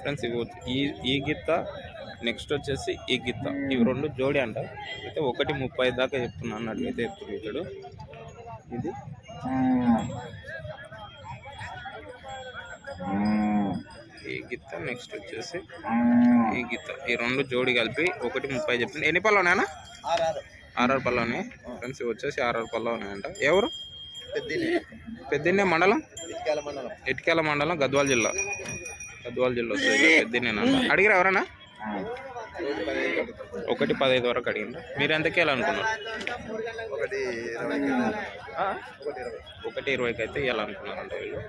Friends ఇవి ఈ ఈ గిత్త నెక్స్ట్ వచ్చేసి ఈ గిత్త ఇవి రెండు జోడి అంట. అయితే ఒకటి ముప్పై దాకా చెప్తున్నాను అన్నట్టు అయితే చెప్తుంది ఇతడు. ఇది? ఈ గిత్త నెక్స్ట్ వచ్చేసి ఈ గిత్త ఈ రెండు జోడి కలిపి ఒకటి ముప్పై చెప్పింది ఎన్ని పళ్ళు ఉన్నాయన్నా? ఆర్ఆర్ పళ్ళు ఉన్నాయి. ఫ్రెండ్స్ ఇవి వచ్చేసి ఆర్ఆర్ పళ్ళు ఉన్నాయంట. ఎవరు? పెద్దిన్నే మండలం. ఇటుకాల మండలం గద్వాల జిల్లా. గద్వాల జిల్లా వస్తుంది పెద్దిన్నేనంట అడిగిరా ఎవరన్నా? ఒకటి పదహైదు వరకు అడిగిండ్రా. మీరు ఎంతకి వెళ్ళాలనుకున్నారు? ఒకటి ఇరవై ఆ? ఒకటి ఇరవైకి అయితే ఇవ్వాలనుకున్నారంట వీళ్ళు.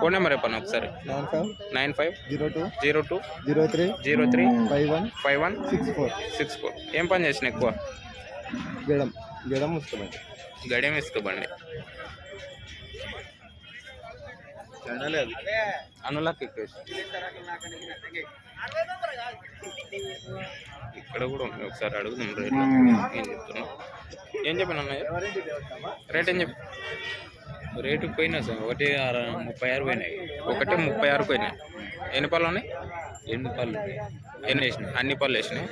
ఫోన్ నెంబర్ చెప్పండి ఒకసారి? Nine five nine five zero two zero two zero three zero three five one five one six four six four. ఏం పని చేసిన ఎక్కువ? గడం. గడం వస్తుంది గడియం ఇసుకోబండి లేదు అనులాక్ ఎక్కేసి. ఇక్కడ కూడా ఉన్నాయి. ఒకసారి అడుగుదాం రేట్ ఏం చెప్తున్నా ఏం చెప్పాను అన్నయ్య? రేట్ ఏం చెప్పు. రేటు పోయినా సార్. ఒకటి ఆరు ముప్పై ఆరు పోయినాయి. ఒకటి ముప్పై ఆరు పోయినాయి. ఎన్ని పళ్ళు ఉన్నాయి? ఎన్ని పళ్ళు? ఎన్ని వేసినాయి? అన్ని పళ్ళు వేసినాయి.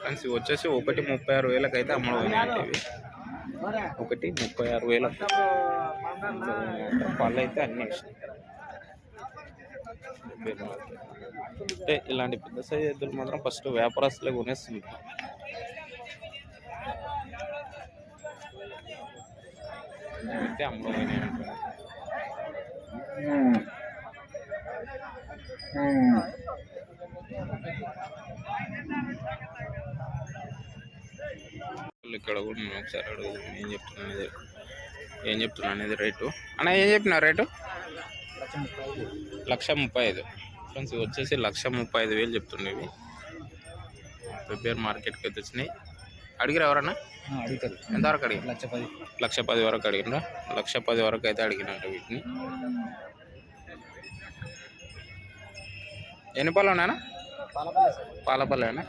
ఫ్రెండ్స్ ఇవి వచ్చేసి ఒకటి ముప్పై ఆరు వేలకు అయితే అమ్మడం పోయినాయి అంటే ఇవి. ఒకటి ముప్పై ఆరు వేలకు. పళ్ళు అయితే అన్ని వేసినాయి. అంటే ఇలాంటి పెద్ద సైజ్ ఎద్దులు మాత్రం ఫస్ట్ వ్యాపారస్తులే కొనేస్తుంటారు అయితే అమ్మడం ఇక్కడ కూడా నేను ఒకసారి అడుగుతాను ఏం చెప్తున్నా ఏం చెప్తున్నా అనేది రేటు. అన్న ఏం చెప్పిన రేటు? లక్ష ముప్పై ఐదు. ఫ్రెండ్స్ ఇవి వచ్చేసి లక్ష ముప్పై ఐదు వేలు చెప్తుండేవి ప్రిపేర్ మార్కెట్కి అయితే వచ్చినాయి. అడిగిరా ఎవరన్నా? అడుగుతారు. ఎంతవరకు అడిగి లక్ష పది. లక్ష పది వరకు అడిగినరా లక్ష పది వరకు అయితే అడిగినట్టు వీటిని. ఎన్ని పళ్ళు ఉన్నాయన్నా? పాలపల్లేనా?